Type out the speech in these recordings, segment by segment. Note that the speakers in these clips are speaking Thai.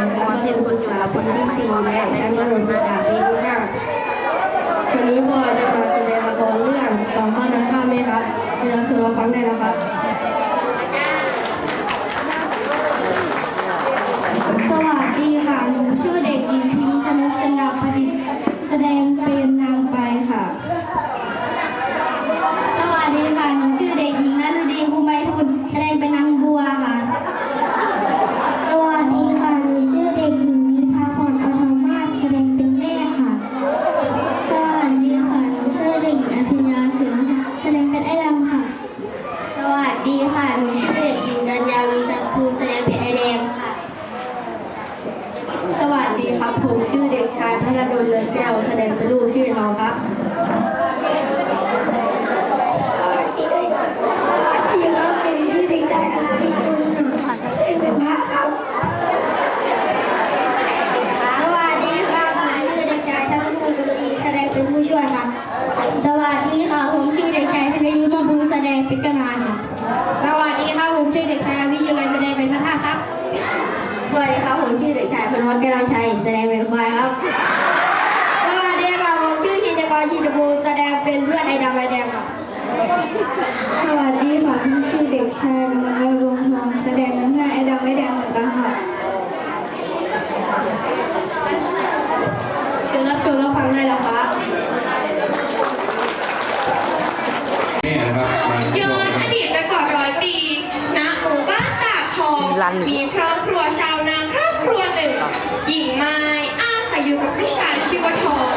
นครเป็นคนจุฬาคนที่สี่และชั้นมหนึ่งสถานีที่ห้าวันนี้พวกจะมาแสดงละครเรื่องสองข้อนั้นข้ามไหมครับเชิญรับชมรัฟังได้แล้วครับ เรือนแก้วแสดงเป็นลูกชื่อทองครับสวัสดีค่ะ ผมชื่อเด็กชายธนยุทธ์มาบูแสดงเป็นกนานค่ะสวัสดีค่ะ ผมชื่อเด็กชายวิยุไรแสดงเป็นพระธาตุครับ สวัสดีค่ะ ผมชื่อเด็กชายพนวัตกราชัยแสดงเป็นควา ร้นมีครอบครัวชาวนาครอบครัวหนึ่งหญิงไม้อาศัยอยู่กับลูกชายชื่อว่าทอง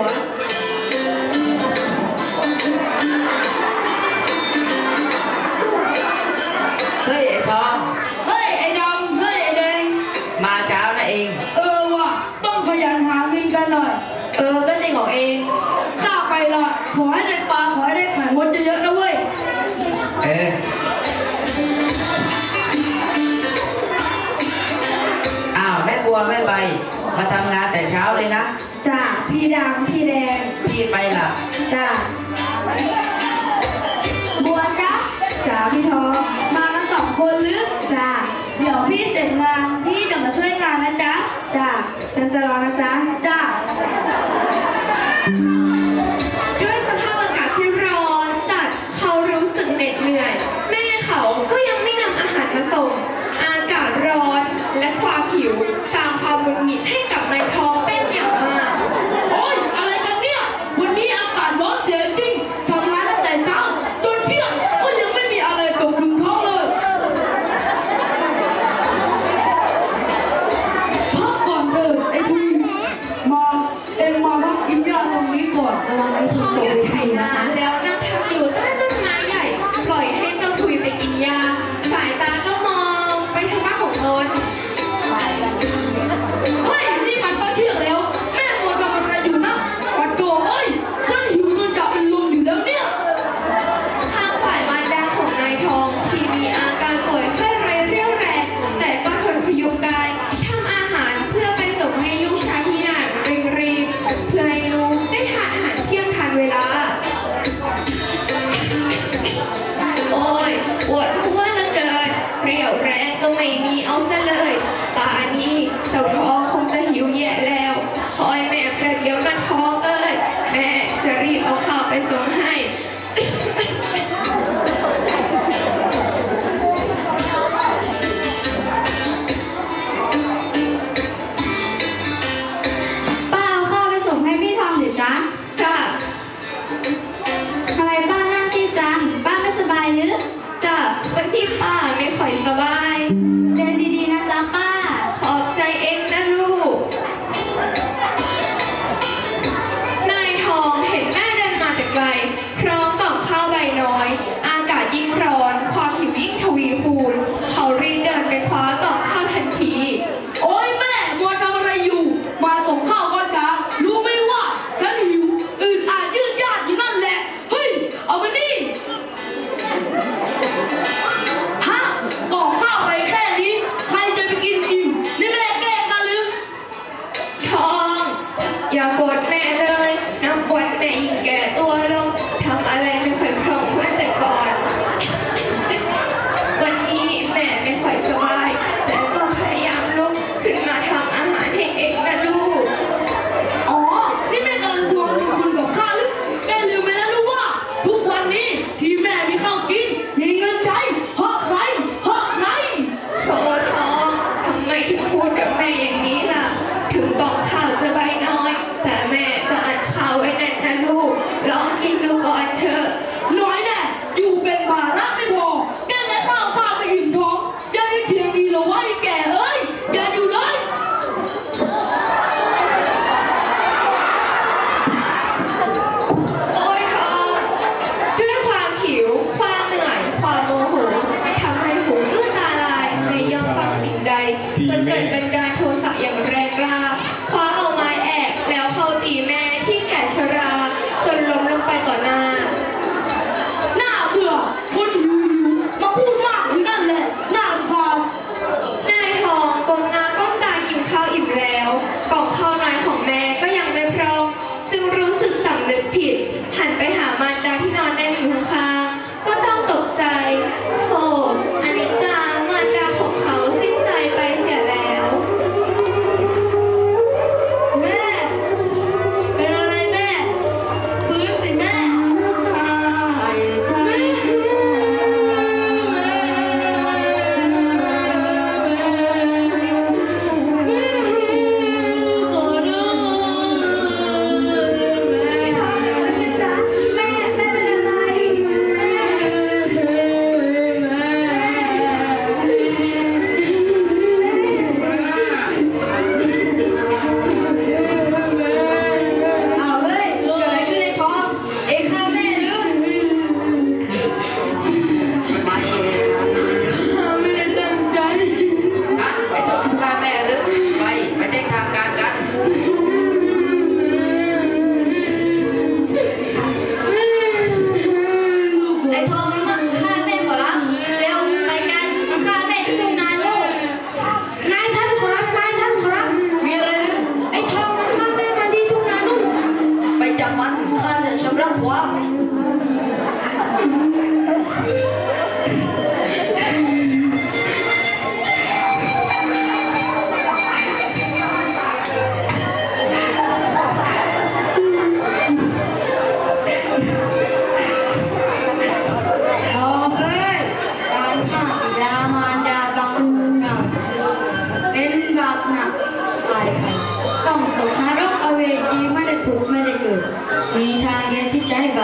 동안 บัวแม่ใบ มาทำงานแต่เช้าเลยนะ จ้ะพี่ดำพี่แดงพี่ไปล่ะ จ้ะบัวจ้ะจ้ะพี่ทองมากันสองคนหรือจ้ะเดี๋ยวพี่เสร็จงานพี่จะมาช่วยงานนะจ๊ะจ้ะฉันจะรอนะจ๊ะจ้ะ ಕಟ್ಟ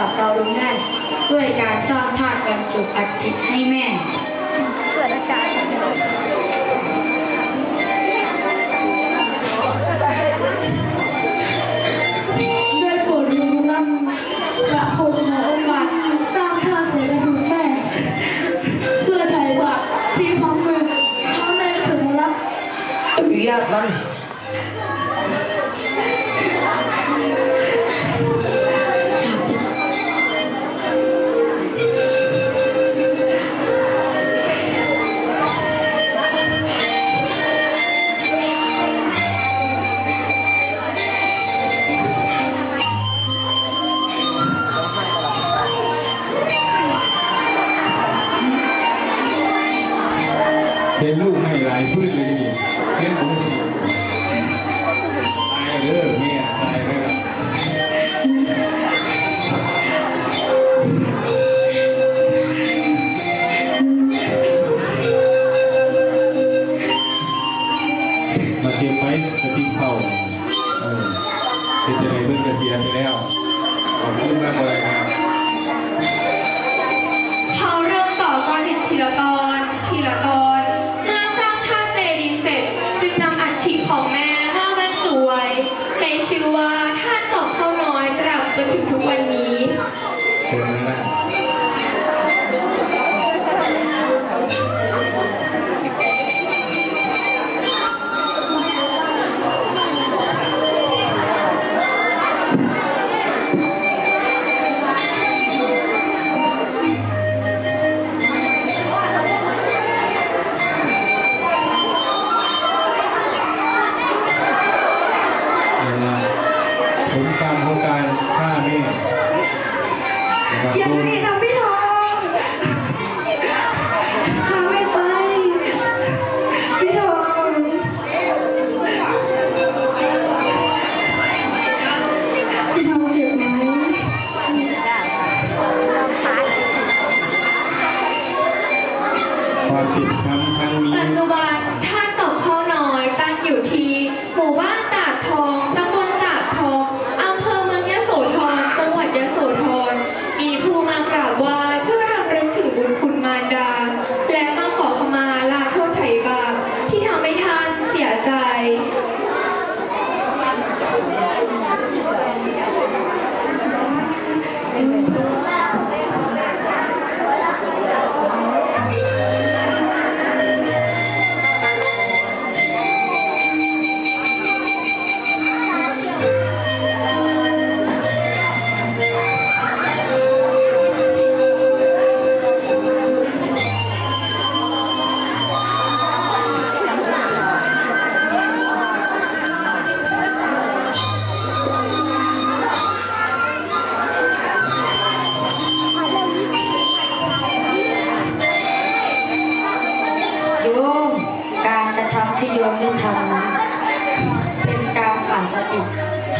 ับเราลมได้ด้วยการสร้างธาตุบรรจุอัติให้แม่เกิดอาการด้วยโปรดดูรับพระคงขอองค์การสร้างธาเสด็จคุณแม่ เพื่อไถ่าที่พ้อมมือพร้อแม่ถึงรับอนุญามูกให้หลายพื้นเลยนี่เลี้ยงผมตายเด้อเมียตายเล้มาเก็มไว้จะทิ้เข้าเออเป็นจะไรเบิ่งเกษียณไปแล้วขอบคุณมากเลยครับ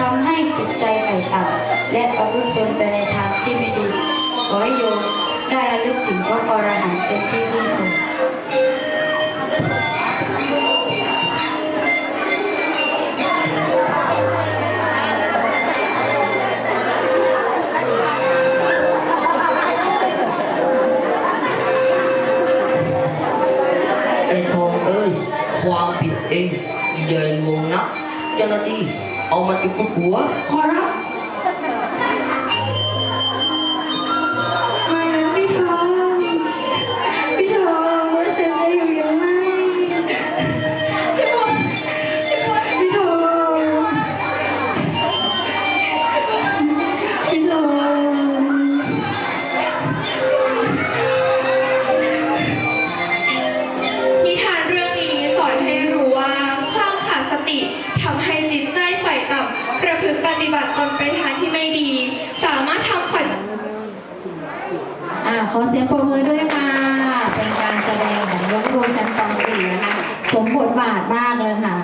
ทำให้จิตใจไฝ่ต่ำและประพฤติตนไปในทางที่ไม่ดี ขอให้โยมได้ระลึกถึงพระอรหันต์เป็นที่พึ่งทนไอ้ทองเอ้ย ความผิดเองใหญ่งงนะเจ้าหน้าที่ เอามาไปกุดหัว ขอรับ ขอเสียงปรบมือด้วยค่ะ เป็นการแสดงของน้องรวชั้นป .4 นะคะสมบทบาทมากเลยค่ะ